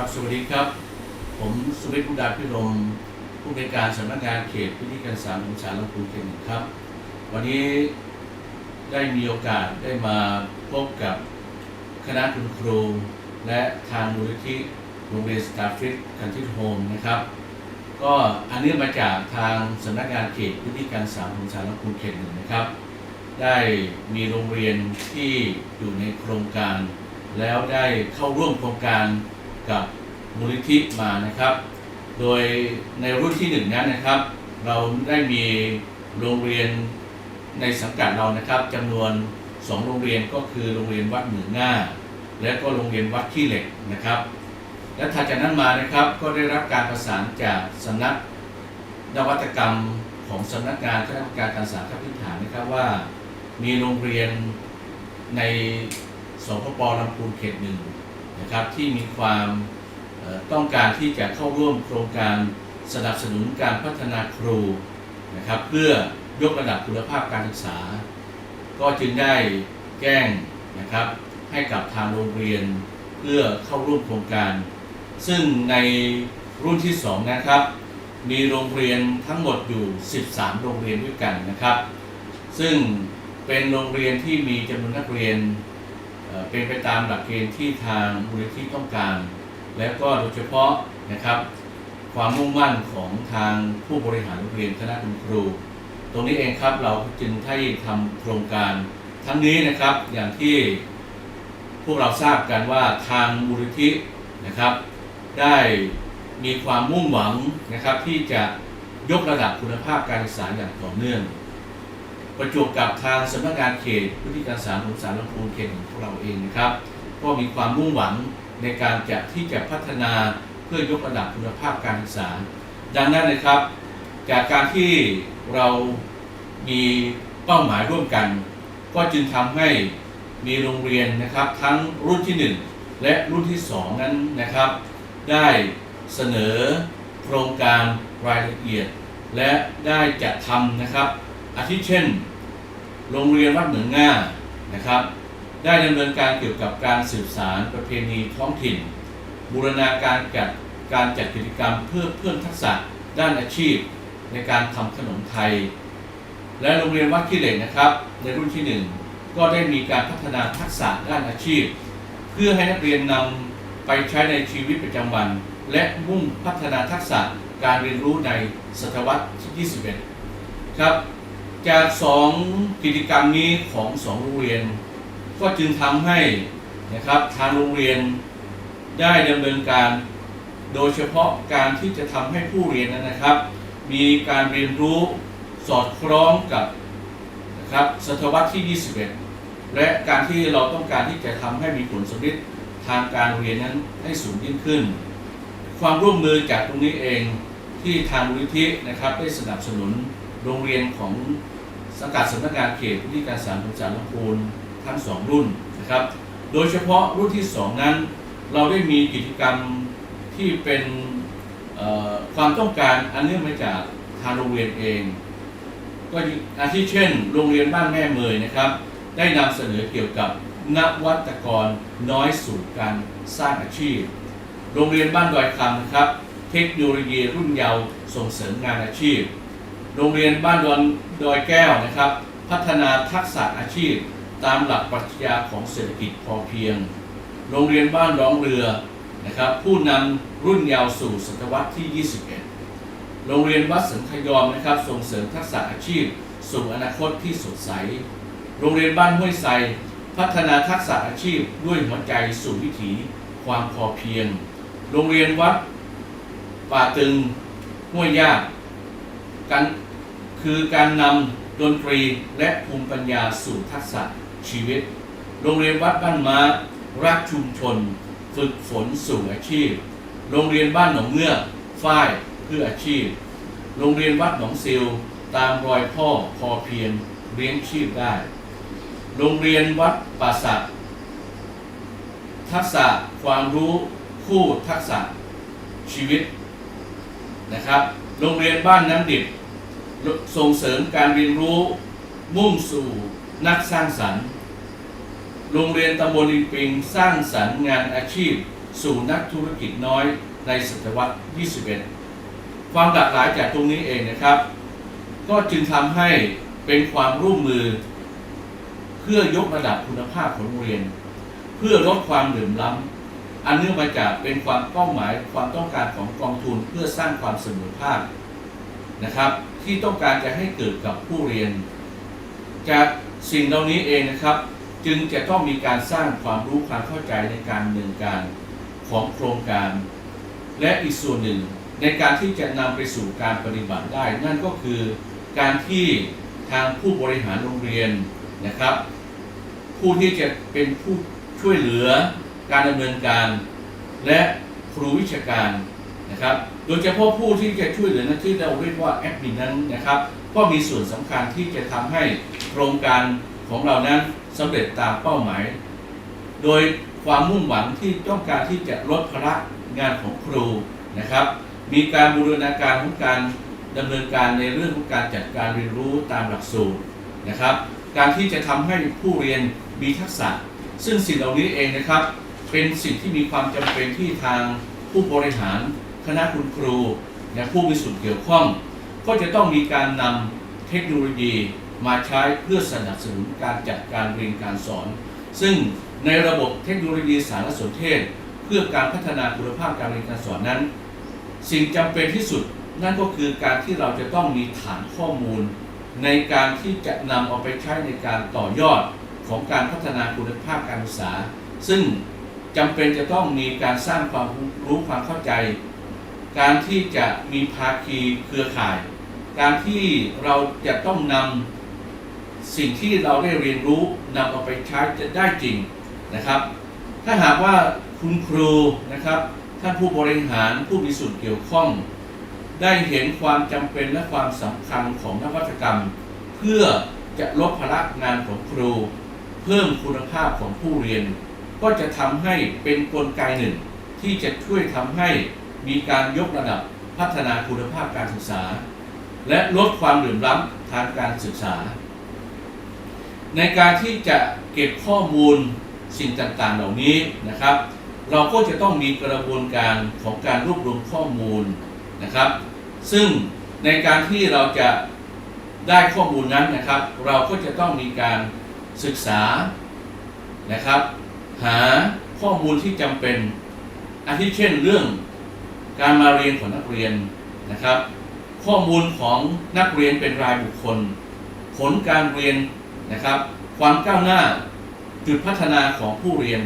ครับสวัสดีครับ ผมสุวิทย์พุดาพิรมผู้ในการสำนักงานเขตพื้นที่การศึกษาของสารลำพูนเขตหนึ่งครับ วันนี้ได้มีโอกาสได้มาพบกับคณะคุณครู และทางมูลนิธิโรงเรียนสตาร์ฟิตกันที่โฮมนะครับ ก็อันนี้มาจากทางสำนักงานเขตพื้นที่การศึกษาของสารลำพูนเขตหนึ่งนะครับ ได้มีโรงเรียนที่อยู่ในโครงการ แล้วได้เข้าร่วมโครงการ กับมูลนิธิมานะครับ โดยในรุ่นที่หนึ่งนั้นนะครับ เราได้มีโรงเรียนในสังกัดเรานะครับจำนวน 2 โรงเรียนก็คือโรงเรียนวัดหมื่นง่า และก็โรงเรียนวัดขี้เหล็กนะครับ และถัดจากนั้นมานะครับก็ได้รับการประสานจากสำนักนวัตกรรมของสำนักงานคณะกรรมการการศึกษาขั้นพื้นฐานนะครับว่า มีโรงเรียนในสพปลำพูนเขตหนึ่ง นะครับที่มีความต้องการที่จะเข้าร่วมโครงการสนับสนุนการพัฒนาครูนะครับเพื่อยกระดับคุณภาพการศึกษา ก็จึงได้แจ้งนะครับให้กับทางโรงเรียนเพื่อเข้าร่วมโครงการ ซึ่งในรุ่นที่ 2 นะครับ มีโรงเรียนทั้งหมดอยู่ 13 โรงเรียนด้วยกันนะครับ ซึ่งเป็นโรงเรียนที่มีจำนวนนักเรียน เป็นไปตามหลักเกณฑ์ที่ทางมูลนิธิต้องการ และก็โดยเฉพาะนะครับความมุ่งมั่นของทางผู้บริหารโรงเรียนคณะคุณครู ตรงนี้เองครับเราจึงได้ทำโครงการทั้งนี้นะครับอย่างที่พวกเราทราบกันว่าทางมูลนิธินะครับ ได้มีความมุ่งหวังนะครับที่จะยกระดับคุณภาพการศึกษาอย่างต่อเนื่อง ประจวบกับทางสำนักงานเขตพื้นที่การศึกษาของสารลำพูนเขตของพวกเราเองนะครับก็มีความมุ่งหวังในการจะที่จะพัฒนาเพื่อยกระดับคุณภาพการศึกษา ดังนั้นนะครับ จากการที่เรามีเป้าหมายร่วมกัน ก็จึงทำให้มีโรงเรียนนะครับ ทั้งรุ่นที่ 1 และรุ่นที่ 2 นั้นนะครับ ได้เสนอโครงการรายละเอียด และได้จัดทำนะครับ อาทิเช่น โรงเรียนวัดเหมืองง่านะครับ ได้ดำเนินการเกี่ยวกับการสืบสารประเพณีท้องถิ่น บูรณาการจัดการจัดกิจกรรมเพื่อเพิ่มทักษะด้านอาชีพในการทำขนมไทย และโรงเรียนวัดขี้เหล็กนะครับ ในรุ่นที่ 1 ก็ได้มีการพัฒนาทักษะด้านอาชีพ เพื่อให้นักเรียนนำไปใช้ในชีวิตประจำวัน และมุ่งพัฒนาทักษะการเรียนรู้ในศตวรรษที่ 21 ครับ จาก2กิจกรรมนี้ของ2โรงเรียน ก็จึงทำให้นะครับทางโรงเรียนได้ดำเนินการ โดยเฉพาะการที่จะทำให้ผู้เรียนนั้นนะครับ มีการเรียนรู้สอดคล้องกับนะครับศตวรรษที่ 21 และการที่เราต้องการที่จะทำให้มีผลสำเร็จทางการเรียนนั้นให้สูงยิ่งขึ้น ความร่วมมือจากตรงนี้เองที่ทางมูลนิธินะครับได้สนับสนุน โรงเรียนของสังกัดสำนักงานเขตพื้นที่การศึกษาของจารลำพูนทั้งสองรุ่นนะครับ โดยเฉพาะรุ่นที่ 2 นั้น เราได้มีกิจกรรมที่เป็นความต้องการอันเนื่องมาจากทางโรงเรียนเอง ก็อาทิเช่น โรงเรียนบ้านแม่เมยนะครับ ได้นำเสนอเกี่ยวกับนวัตกรน้อยสู่การสร้างอาชีพ โรงเรียนบ้านดอยคำนะครับ เทคโนโลยีรุ่นเยาว์ส่งเสริมงานอาชีพ โรงเรียนบ้านดอนดอยแก้วนะครับ พัฒนาทักษะอาชีพตามหลักปรัชญาของเศรษฐกิจพอเพียง โรงเรียนบ้านร้องเรือนะครับผู้นำรุ่นเยาว์สู่ศตวรรษที่ 21 โรงเรียนวัดสังขยอมนะครับส่งเสริมทักษะอาชีพ สู่อนาคตที่สดใส โรงเรียนบ้านห้วยไซพัฒนาทักษะอาชีพด้วยหัวใจสู่วิถีความพอเพียง โรงเรียนวัดป่าตึงห้วยยากการ คือการนำดนตรีและภูมิปัญญาสู่ทักษะชีวิต โรงเรียนวัดบ้านม้า รักชุมชน ฝึกฝนสู่อาชีพ โรงเรียนบ้านหนองเงือกฝ้ายเพื่ออาชีพ โรงเรียนวัดหนองซิล ตามรอยพ่อพอเพียงเลี้ยงชีพได้ โรงเรียนวัดป่าสักทักษะความรู้คู่ทักษะชีวิตนะครับ โรงเรียนบ้านน้ำดิบ ส่งเสริมการเรียนรู้มุ่งสู่นักสร้างสรรค์ โรงเรียนตำบลลินปิงสร้างสรรค์งานอาชีพ สู่นักธุรกิจน้อยในศตวรรษ 21 ความหลากหลายจากตรงนี้เองนะครับ ก็จึงทำให้เป็นความร่วมมือ เพื่อยกระดับคุณภาพของโรงเรียน เพื่อลดความเหลื่อมล้ำอันเนื่องมาจากเป็นความเป้าหมายความต้องการของกองทุนเพื่อสร้างความเสมอภาคนะครับ ที่ต้องการจะให้เกิดกับผู้เรียน จากสิ่งเหล่านี้เองนะครับ จึงจะต้องมีการสร้างความรู้ความเข้าใจในการดำเนินการของโครงการ และอีกส่วนหนึ่งในการที่จะนำไปสู่การปฏิบัติได้ นั่นก็คือการที่ทางผู้บริหารโรงเรียนนะครับ ผู้ที่จะเป็นผู้ช่วยเหลือการดำเนินการ และครูวิชาการ นะครับ โดยเฉพาะผู้ที่จะช่วยเหลือนั้นที่เราเรียกว่าแอดมินนั้นนะครับก็มีส่วนสำคัญที่จะทำให้โครงการของเรานั้นสำเร็จตามเป้าหมาย โดยความมุ่งหวังที่ต้องการที่จะลดภาระงานของครูนะครับ มีการบูรณาการของการดำเนินการในเรื่องของการจัดการเรียนรู้ตามหลักสูตรนะครับ การที่จะทำให้ผู้เรียนมีทักษะ ซึ่งสิ่งเหล่านี้เองนะครับ เป็นสิ่งที่มีความจำเป็นที่ทางผู้บริหาร คณะคุณครูและผู้มีส่วนเกี่ยวข้อง ก็จะต้องมีการนำเทคโนโลยีมาใช้เพื่อสนับสนุนการจัดการเรียนการสอน ซึ่งในระบบเทคโนโลยีสารสนเทศ เพื่อการพัฒนาคุณภาพการเรียนการสอนนั้น สิ่งจำเป็นที่สุดนั่นก็คือการที่เราจะต้องมีฐานข้อมูล ในการที่จะนำเอาไปใช้ในการต่อยอดของการพัฒนาคุณภาพการศึกษา ซึ่งจำเป็นจะต้องมีการสร้างความรู้ความเข้าใจ การที่จะมีภาคีเครือข่าย การที่เราจะต้องนำสิ่งที่เราได้เรียนรู้นำเอาไปใช้จะได้จริงนะครับ ถ้าหากว่าคุณครูนะครับท่านผู้บริหารผู้มีส่วนเกี่ยวข้อง ได้เห็นความจำเป็นและความสำคัญของนวัตกรรม เพื่อจะลดภาระงานของครู เพิ่มคุณภาพของผู้เรียน ก็จะทำให้เป็นกลไกหนึ่ง ที่จะช่วยทำให้ มีการยกระดับพัฒนาคุณภาพการศึกษา และลดความเหลื่อมล้ำทางการศึกษา ในการที่จะเก็บข้อมูลสิ่งต่างๆ เหล่านี้นะครับ เราก็จะต้องมีกระบวนการของการรวบรวมข้อมูลนะครับ ซึ่งในการที่เราจะได้ข้อมูลนั้นนะครับ เราก็จะต้องมีการศึกษานะครับ หาข้อมูลที่จำเป็นอาทิเช่นเรื่อง การมาเรียนของนักเรียนนะครับ ข้อมูลของนักเรียนเป็นรายบุคคล ผลการเรียนนะครับ ความก้าวหน้าจุดพัฒนาของผู้เรียน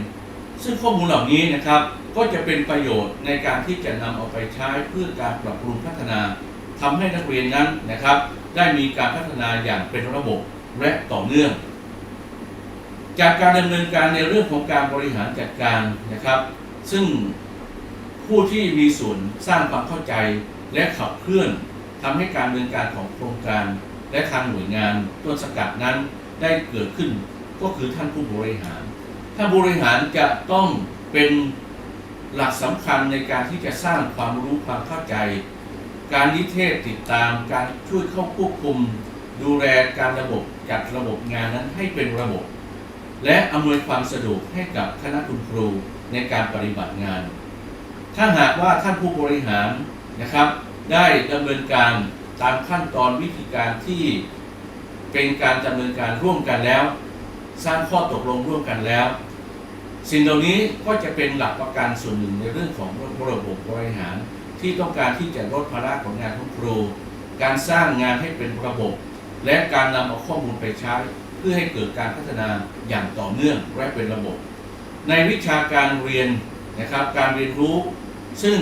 ซึ่งข้อมูลเหล่านี้นะครับ ก็จะเป็นประโยชน์ในการที่จะนำเอาไปใช้เพื่อการปรับปรุงพัฒนาทำให้นักเรียนนั้นนะครับ ได้มีการพัฒนาอย่างเป็นระบบและต่อเนื่อง จากการดำเนินการในเรื่องของการบริหารจัดการนะครับ ซึ่ง ผู้ที่มีส่วนสร้างความเข้าใจและขับเคลื่อนทำให้การดำเนินการของโครงการ และทางหน่วยงานต้นสกัดนั้นได้เกิดขึ้นก็คือท่านผู้บริหารท่านบริหารจะต้องเป็นหลักสำคัญในการที่จะสร้างความรู้ความเข้าใจ การนิเทศติดตามการช่วยเข้าควบคุม ดูแลการระบบจัดระบบงานนั้นให้เป็นระบบ และอำนวยความสะดวกให้กับคณะคุณครูในการปฏิบัติงาน ถ้าหากว่าท่านผู้บริหารนะครับ ได้ดำเนินการตามขั้นตอนวิธีการที่เป็นการดำเนินการร่วมกันแล้ว สร้างข้อตกลงร่วมกันแล้ว สิ่งเหล่านี้ก็จะเป็นหลักประกันส่วนหนึ่งในเรื่องของระบบบริหารที่ต้องการที่จะลดภาระของงานของครู การสร้างงานให้เป็นระบบ และการนำเอาข้อมูลไปใช้ เพื่อให้เกิดการพัฒนาอย่างต่อเนื่องและเป็นระบบ ในวิชาการเรียนนะครับ การเรียนรู้ ซึ่ง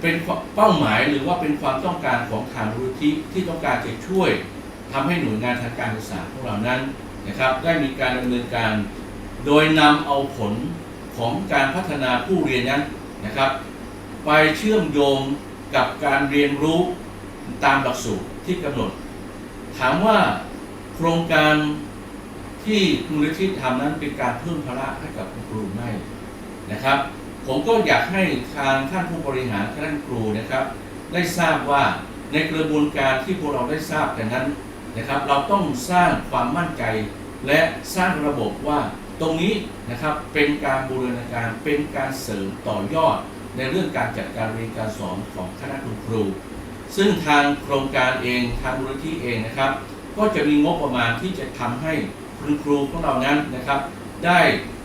เป็นเป้าหมายหรือว่าเป็นความต้องการของทางมูลที่ที่ต้องการจะช่วยทำให้หน่วยงานทางการศึกษาของเรานั้นนะครับ ได้มีการดำเนินการ โดยนำเอาผลของการพัฒนาผู้เรียนนั้นนะครับ ไปเชื่อมโยงกับการเรียนรู้ตามหลักสูตรที่กำหนด ถามว่าโครงการที่มูลนิธิทำนั้นเป็นการเพิ่มภาระให้กับคุณครูไม่นะครับ ผมก็อยากให้ทางท่านผู้บริหารท่านครูนะครับ ได้ทราบว่าในกระบวนการที่พวกเราได้ทราบกันนั้นนะครับ เราต้องสร้างความมั่นใจ และสร้างระบบว่าตรงนี้นะครับเป็นการบูรณาการเป็นการเสริมต่อยอดในเรื่องการจัดการเรียนการสอนของคณะคุณครู ซึ่งทางโครงการเองทางมูลนิธิเองนะครับ ก็จะมีงบประมาณที่จะทำให้คุณครูของเรานั้นนะครับ ได้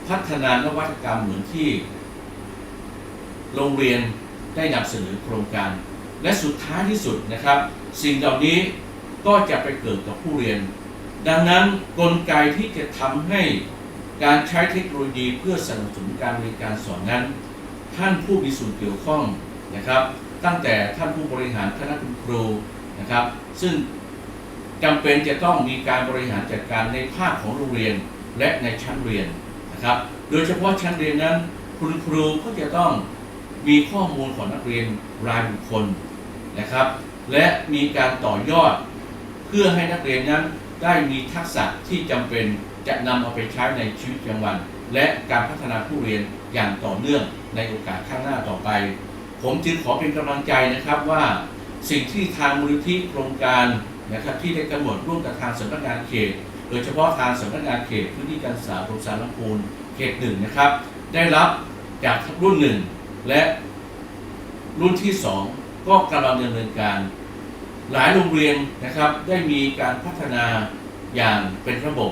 พัฒนานวัตกรรมเหมือนที่ โรงเรียนได้นำเสนอโครงการ และสุดท้ายที่สุดนะครับ สิ่งเหล่านี้ก็จะไปเกิดกับผู้เรียน ดังนั้นกลไกที่จะทำให้การใช้เทคโนโลยีเพื่อสนับสนุนการเรียนการสอนนั้น ท่านผู้มีส่วนเกี่ยวข้องนะครับ ตั้งแต่ท่านผู้บริหารคณะคุณครูนะครับ ซึ่งจำเป็นจะต้องมีการบริหารจัดการในภาคของโรงเรียนและในชั้นเรียนนะครับ โดยเฉพาะชั้นเรียนนั้น คุณครูก็จะต้อง มีข้อมูลของนักเรียนรายบุคคลนะครับ และมีการต่อยอด เพื่อให้นักเรียนนั้นได้มีทักษะที่จำเป็นจะนำเอาไปใช้ในชีวิตประจำวัน และการพัฒนาผู้เรียนอย่างต่อเนื่องในโอกาสข้างหน้าต่อไป ผมจึงขอเป็นกำลังใจนะครับว่า สิ่งที่ทางมูลนิธิโครงการนะครับที่ได้กำหนดร่วมกับทางสำนักงานเขต โดยเฉพาะทางสำนักงานเขตพื้นที่การศึกษาโรงสารลำพูนเขตหนึ่งนะครับ ได้รับจากรุ่นหนึ่ง และรุ่นที่สองก็กำลังดำเนินการ หลายโรงเรียนนะครับได้มีการพัฒนาอย่างเป็นระบบ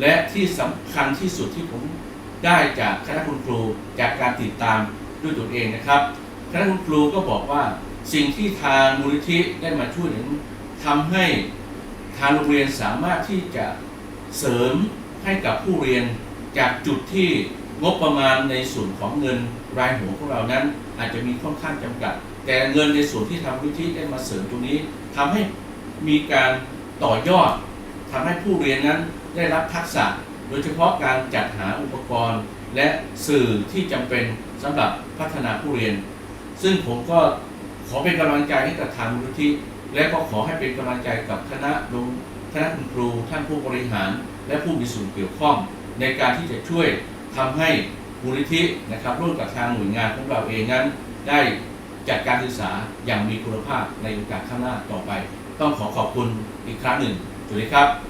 และที่สำคัญที่สุดที่ผมได้จากคณะคุณครูจากการติดตามด้วยตัวเองนะครับ คณะคุณครูก็บอกว่าสิ่งที่ทางมูลนิธิได้มาช่วยนั้นทำให้ทางโรงเรียนสามารถที่จะเสริมให้กับผู้เรียนจากจุดที่ งบประมาณในส่วนของเงินรายหัวของเรานั้น อาจจะมีค่อนข้างจำกัด แต่เงินในส่วนที่ทางมูลนิธิได้มาเสริมตรงนี้ทำให้มีการต่อยอดทำให้ผู้เรียนนั้นได้รับทักษะ โดยเฉพาะการจัดหาอุปกรณ์ และสื่อที่จำเป็นสำหรับพัฒนาผู้เรียน ซึ่งผมก็ขอเป็นกำลังใจให้กับทางมูลนิธิและก็ขอให้เป็นกำลังใจกับคณะลงคณะคุณครูท่านผู้บริหาร และผู้มีส่วนเกี่ยวข้องในการที่จะช่วย ทำให้มูลนิธินะครับร่วมกับทางหน่วยงานของเราเองนั้น ได้จัดการศึกษาอย่างมีคุณภาพในโอกาสข้างหน้าต่อไป ต้องขอขอบคุณอีกครั้งหนึ่งสวัสดีครับ